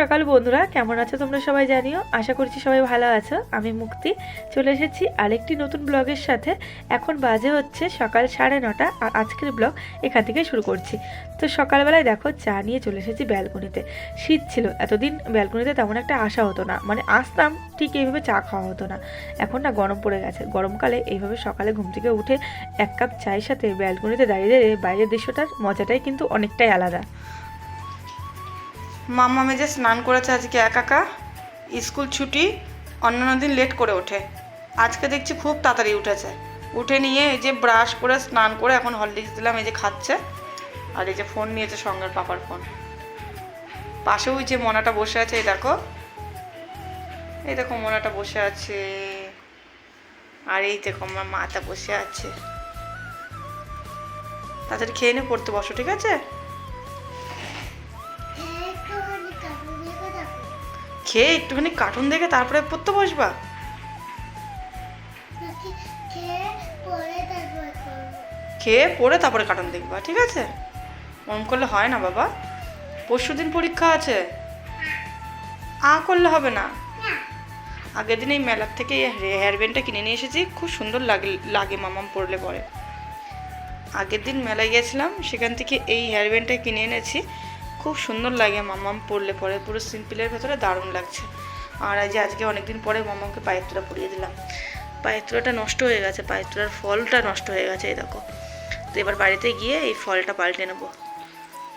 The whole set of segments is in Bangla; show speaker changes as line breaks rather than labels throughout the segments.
সকাল বন্ধুরা, কেমন আছো তোমরা সবাই জানিও? আশা করছি সবাই ভালো আছো। আমি মুক্তি। চলে এসেছি আরেকটি নতুন ব্লগের সাথে। এখন বাজে হচ্ছে সকাল সাড়ে নটা, আর আজকের ব্লগ এখান থেকে শুরু করছি। তো সকালবেলায় দেখো, চা নিয়ে চলে এসেছি ব্যালকনিতে। শীত ছিল, এতদিন ব্যালকনিতে তেমন একটা আসা হতো না। মানে আসতাম, ঠিক এইভাবে চা খাওয়া হতো না। এখন না গরম পড়ে গেছে। গরমকালে এইভাবে সকালে ঘুম থেকে উঠে এক কাপ চায়ের সাথে ব্যালকনিতে দাঁড়িয়ে দাঁড়িয়ে বাইরের দৃশ্যটার মজাটাই কিন্তু অনেকটাই আলাদা।
মাম্মা মেজে স্নান করেছে আজকে একা একা। স্কুল ছুটি, অন্যান্য দিন লেট করে ওঠে। আজকে দেখছি খুব তাড়াতাড়ি উঠেছে। উঠে নিয়ে এই যে ব্রাশ করে স্নান করে এখন হরলিক্স দিলাম, এই যে খাচ্ছে। আর এই যে ফোন নিয়েছে সঙ্গের পাপার ফোন পাশে ওই যে মনাটা বসে আছে, এই দেখো। এই দেখো মনাটা বসে আছে। আর এই দেখো আমার মাটা বসে আছে। তাড়াতাড়ি খেয়ে নে, পড়তে বসো, ঠিক আছে? খেয়ে একটুখানি কার্টুন দেখে তারপরে পড়তে বসবা? খেয়ে পড়ে তারপরে কার্টুন দেখবা ঠিক আছে? মন করলে হয় না বাবা। পরশু দিন পরীক্ষা আছে। আ করলে হবে না। আগের দিন এই মেলার থেকে হেয়ার ব্যান্ডটা কিনে নিয়ে এসেছি খুব সুন্দর লাগে লাগে মামাম পরলে পরে। আগের দিন মেলায় গেছিলাম সেখান থেকে এই হেয়ার ব্যান্ডটা কিনে এনেছি। খুব সুন্দর লাগে মামাম পরলে, পরে পুরো সিম্পলের ভেতরে দারুণ লাগছে। আর এই যে আজকে অনেকদিন পরে মামাকে পায়ের তোলা পরিয়ে দিলাম। পায়ের তোলাটা নষ্ট হয়ে গেছে, পায়ের তোলার ফলটা নষ্ট হয়ে গেছে, এই দেখো। তো এবার বাড়িতে গিয়ে এই ফলটা পাল্টে নেব।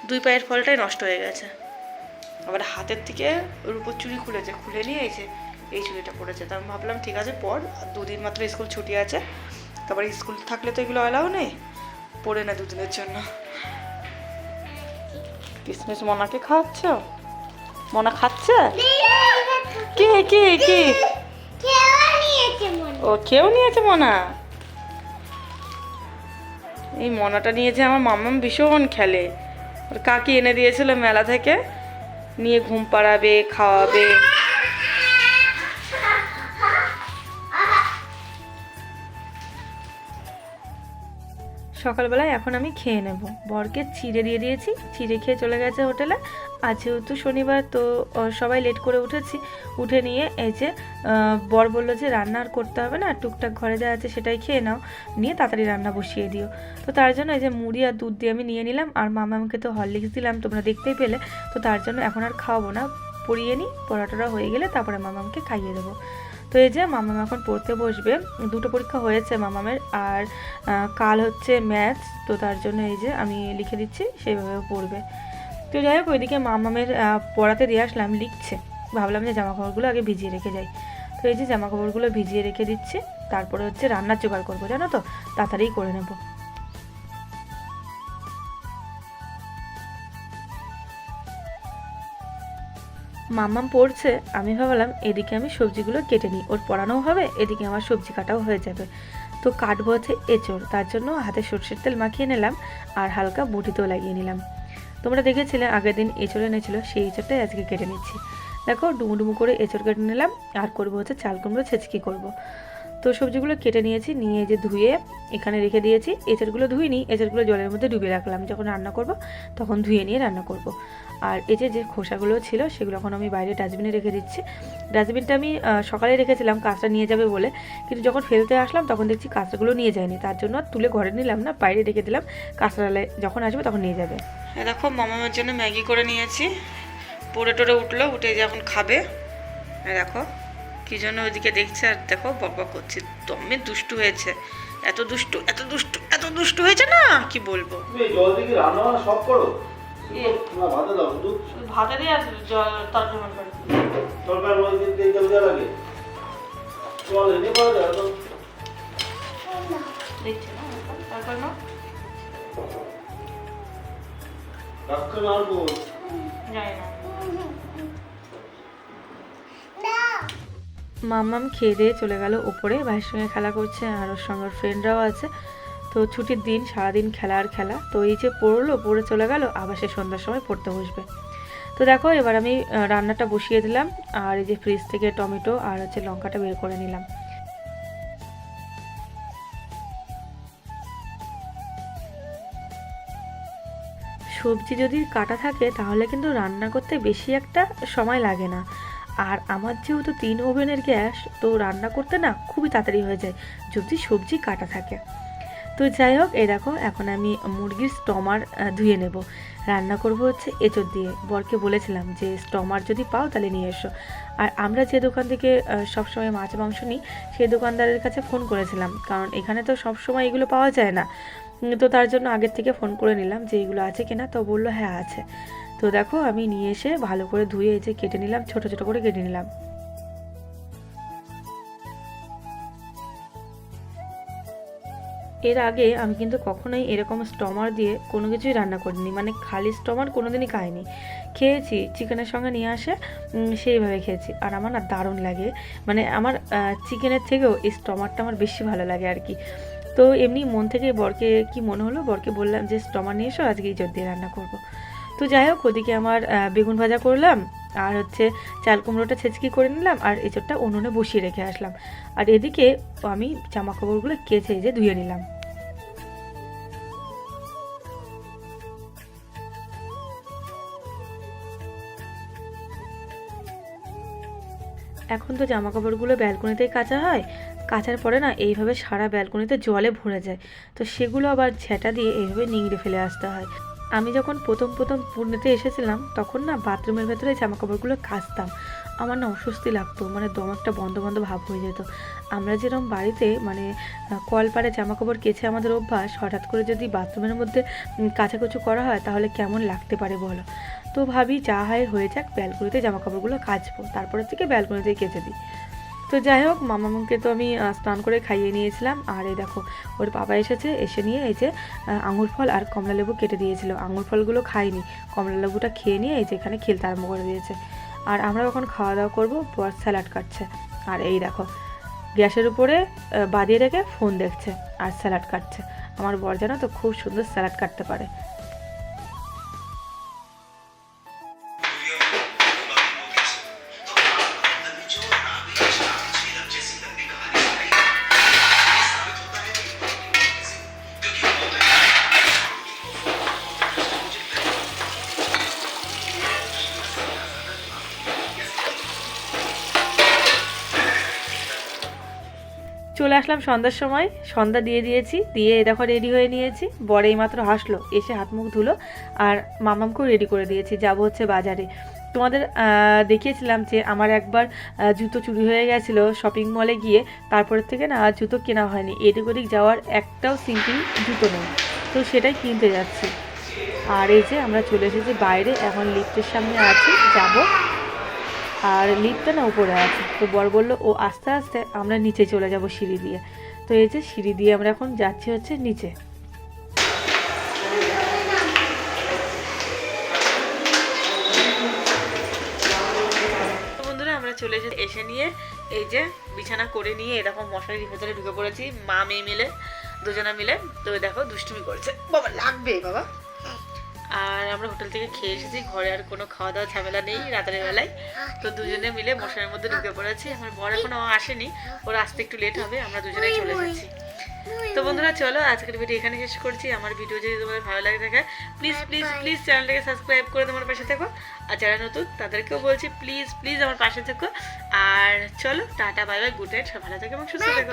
দুই পায়ের ফলটাই নষ্ট হয়ে গেছে। আবার হাতের থেকে রূপোর চুড়ি খুলেছে, খুলে নিয়ে এই যে এই চুড়িটা পড়েছে তো আমি ভাবলাম, ঠিক আছে, পর। দুদিন মাত্র স্কুল ছুটি আছে। তারপরে স্কুল থাকলে তো এগুলো অ্যালাও নেই। পড়ে না দুদিনের জন্য। কিসমিস মনাকে খাওয়াচ্ছ? মোনা খাচ্ছে? কে? কে কে ও কেউ নিয়েছে মোনা? এই মোনাটা নিয়েছে আমার মামাম ভীষণ খেলে। ওর কাকি এনে দিয়েছিল মেলা থেকে। নিয়ে ঘুম পাড়াবে খাওয়াবে।
সকালবেলায় এখন আমি খেয়ে নেব। বরকে চিড়ে দিয়ে দিয়েছি চিড়ে খেয়ে চলে গেছে হোটেলে। আজ যেহেতু শনিবার, তো সবাই লেট করে উঠেছি। উঠে নিয়ে এই যে বর বলল যে রান্না আর করতে হবে না, টুকটাক ঘরে যা আছে সেটাই খেয়ে নাও। নিয়ে তাড়াতাড়ি রান্না বসিয়ে দিও। তো তার জন্য এই যে মুড়ি আর দুধ দিয়ে আমি নিয়ে নিলাম। আর মামা আমাকে তো হরলিক্স দিলাম, তোমরা দেখতেই পেলে। তো তার জন্য এখন আর খাওয়াবো না। পরিয়ে নিই পড়াটোরা হয়ে গেলে তারপরে মামামকে খাইয়ে দেবো। তো এই যে মামাম এখন পড়তে বসবে। দুটো পরীক্ষা হয়েছে মামামের আর কাল হচ্ছে ম্যাথ তো তার জন্য এই যে আমি লিখে দিচ্ছি, সেইভাবে পড়বে। তো যাই হোক, ওইদিকে মামামের পড়াতে দিয়ে আসলাম, লিখছে। ভাবলাম যে জামা কাপড়গুলো আগে ভিজিয়ে রেখে যাই। তো এই যে জামা কাপড়গুলো ভিজিয়ে রেখে দিচ্ছি, তারপরে হচ্ছে রান্নার জোগাড় করব, জানো তো? তাড়াতাড়ি করে নেব। মাম্মাম পড়ছে, আমি ভাবলাম এদিকে আমি সবজিগুলো কেটে নিই। ওর পড়ানোও হবে, এদিকে আমার সবজি কাটাও হয়ে যাবে। তো কাটবো হচ্ছে এঁচড়, তার জন্য হাতে সর্ষের তেল মাখিয়ে নিলাম আর হালকা বটিতেও লাগিয়ে নিলাম। তোমরা দেখেছিলে আগের দিন এঁচড় এনেছিল, সেই এঁচড়টাই আজকে কেটে নিচ্ছি। দেখো ডুমু ডুমু করে এঁচড় কেটে নিলাম, আর করব হচ্ছে চাল কুমড়ো ছেচকি করব। তো সবজিগুলো কেটে নিয়েছি, নিয়ে যে ধুয়ে এখানে রেখে দিয়েছি। এঁচড়গুলো ধুইনি, এঁচড়গুলো জলের মধ্যে ডুবিয়ে রাখলাম। যখন রান্না করব, তখন ধুয়ে নিয়ে রান্না করব। আর এই যে যে খোসাগুলো ছিল সেগুলো এখন আমি বাইরে ডাস্টবিনে রেখে দিচ্ছি। ডাস্টবিনটা আমি সকালে রেখেছিলাম কাঁচটা নিয়ে যাবে বলে। কিন্তু যখন ফেলতে আসলাম তখন দেখছি কাঁচটাগুলো নিয়ে যায়নি। তার জন্য আর তুলে ঘরে নিলাম না বাইরে রেখে দিলাম। কাঁচড়ালে যখন আসবে তখন নিয়ে যাবে।
দেখো মামামের জন্য ম্যাগি করে নিয়েছি। পড়ে টরে উঠল উঠে যে এখন খাবে। দেখো কি জন্য ওইদিকে দেখছে আর দেখো বকবা করছে। দমে দুষ্টু হয়েছে। এত দুষ্টু এত দুষ্টু এত দুষ্টু হয়েছে না? কি বলব?
তুমি জল দিয়ে রান্না সব করো? ভাতে দাও শুধু
ভাতে দিয়ে আসবে তর্জমা করে।
তরকার রোজ দিন তেল তেল দেওয়া লাগে জল এনে করা যায় তো
দেখছি না তারপর না
রাখতে না আর
না।
মাম্মাম খেয়ে দিয়ে চলে গেল ওপরে ভাইয়ের সঙ্গে খেলা করছে আর ওর সঙ্গে ফ্রেন্ডরাও আছে। তো ছুটির দিন সারাদিন খেলা আর খেলা। তো এই যে পড়ল, পড়ে চলে গেল, আবার সে সন্ধ্যার সময় পড়তে বসবে। তো দেখো, এবার আমি রান্নাটা বসিয়ে দিলাম, আর এই যে ফ্রিজ থেকে টমেটো আর হচ্ছে লঙ্কাটা বের করে নিলাম। সবজি যদি কাটা থাকে, তাহলে কিন্তু রান্না করতে বেশি একটা সময় লাগে না। আর আমার যেহেতু তিন ওভেনের গ্যাস, তো রান্না করতে না খুবই তাড়াতাড়ি হয়ে যায়, যদি সবজি কাটা থাকে। তো যাই হোক, এই দেখো, এখন আমি মুরগির স্টমার ধুয়ে নেব। রান্না করব হচ্ছে এঁচড় দিয়ে। বরকে বলেছিলাম যে, স্টমার যদি পাও তাহলে নিয়ে এসো। আর আমরা যে দোকান থেকে সবসময় মাছ, মাংস নিই সেই দোকানদারের কাছে ফোন করেছিলাম। কারণ এখানে তো সবসময় এগুলো পাওয়া যায় না। তো তার জন্য আগের থেকে ফোন করে নিলাম যে, এগুলো আছে কিনা? তো বলল হ্যাঁ আছে। তো দেখো, আমি নিয়ে এসে ভালো করে ধুয়ে যে কেটে নিলাম, ছোট ছোট করে কেটে নিলাম। এর আগে আমি কিন্তু কখনোই এরকম স্টমার দিয়ে কোনো কিছুই রান্না করিনি। মানে খালি স্টমার কোনো দিনই খাইনি। খেয়েছি, চিকেনের সঙ্গে নিয়ে আসে সেইভাবে খেয়েছি। আর আমার না দারুণ লাগে। মানে আমার চিকেনের থেকেও এই স্টমারটা আমার বেশি ভালো লাগে আর কি। তো এমনি মন থেকে বরকে কি মনে হলো? বরকে বললাম যে, স্টমার নিয়ে এসো, আজকে এই দিয়ে রান্না করব। তো যাই হোক, ওদিকে আমার বেগুন ভাজা করলাম। আর হচ্ছে চাল কুমড়োটা ছেঁচকি করে নিলাম। আর এঁচোড়টা উনুনে বসিয়ে রেখে আসলাম। আর এদিকে আমি জামা কাপড়গুলো কেচে যে ধুয়ে নিলাম। এখন তো জামা কাপড়গুলো ব্যালকনিতেই কাচা হয়। কাচার পরে না এইভাবে সারা ব্যালকনিতে জলে ভরে যায়। তো সেগুলো আবার ঝেঁটা দিয়ে এইভাবে নিংড়ে ফেলে আসতে হয়। আমি যখন প্রথম প্রথম পূর্ণিতে এসেছিলাম তখন না বাথরুমের ভেতরে জামা কাপড়গুলো কাচতাম। আমার না অস্বস্তি লাগতো মানে দম একটা বন্ধ বন্ধ ভাব হয়ে যেত। আমরা যেরকম বাড়িতে মানে আহ, কলপারে জামা কাপড় কেচে আমাদের অভ্যাস হঠাৎ করে যদি বাথরুমের মধ্যে উম, কাচাকুচু করা হয় তাহলে কেমন লাগতে পারে বলো? তো ভাবি যা হয় হয়ে যাক, ব্যালকনিতে জামা কাপড়গুলো কাচবো তারপরে থেকে ব্যালকনিতেই কেচে দিই। তো যাই হোক মামামুকে তো আমি স্নান করে খাইয়ে নিয়েছিলাম, আর এই দেখো, ওর বাবা এসেছে, এসে নিয়ে এই যে আঙুর ফল আর কমলা লেবু কেটে দিয়েছিল। আঙুর ফলগুলো খাইনি, কমলা লেবুটা খেয়ে নিয়ে এই যে এখানে খেলতে আরম্ভ করে দিয়েছে। আর আমরা যখন খাওয়া দাওয়া করব, বর স্যালাড কাটছে। আর এই দেখো, গ্যাসের উপরে বাদিয়ে রেখে ফোন দেখছে, আর স্যালাড কাটছে। আমার বর জানো তো খুব সুন্দর স্যালাড কাটতে পারে। চলে আসলাম সন্ধ্যার সময়। সন্ধ্যা দিয়ে দিয়েছি, দিয়ে দেখো রেডি হয়ে নিয়েছি। বর এই মাত্র হাসলো, এসে হাত মুখ ধুলো আর মামামকেও রেডি করে দিয়েছি, যাব হচ্ছে বাজারে। তোমাদের দেখিয়েছিলাম যে আমার একবার জুতো চুরি হয়ে গেছিল শপিং মলে গিয়ে তারপরের থেকে না জুতো কেনা হয়নি। এদিক ওদিক যাওয়ার একটাও সিম্পল জুতো নেই। তো সেটাই কিনতে যাচ্ছি। আর এই যে আমরা চলে এসেছি বাইরে, এখন লিফটের সামনে আছি, যাব। আর লিফটটা না উপরে আছে। তো বর বলল, ও, আস্তে আস্তে আমরা নিচে চলে যাব সিঁড়ি দিয়ে। তো এই যে সিঁড়ি দিয়ে আমরা এখন যাচ্ছি হচ্ছে নিচে। চলে এসে এসে নিয়ে এই যে বিছানা করে নিয়ে এরকম মশারির ভেতরে ঢুকে পড়েছি, মা, মেয়ে মিলে, দুজনা মিলে। তো দেখো, দুষ্টুমি করছে। বাবা, লাগবে, বাবা। আর আমরা হোটেল থেকে খেয়ে এসেছি। ঘরে আর কোনো খাওয়া দাওয়া ঝামেলা নেই রাতের বেলায়। তো দুজনে মিলে মশারির মধ্যে ঢুকে পড়েছি। আমার বর এখনও আসেনি। ওর আসতে একটু লেট হবে। আমরা দুজনেই চলে যাচ্ছি। তো বন্ধুরা, চলো আজকের ভিডিও এখানে শেষ করছি। আমার ভিডিও যদি তোমাদের ভালো লাগে থাকে প্লিজ প্লিজ প্লিজ চ্যানেলটাকে সাবস্ক্রাইব করে তোমার পাশে থেকো। আর যারা নতুন, তাদেরকেও বলছি প্লিজ প্লিজ আমার পাশে থেকো। আর চলো, tata bye bye good night সব ভালো থেকো এবং সুস্থ থেকো।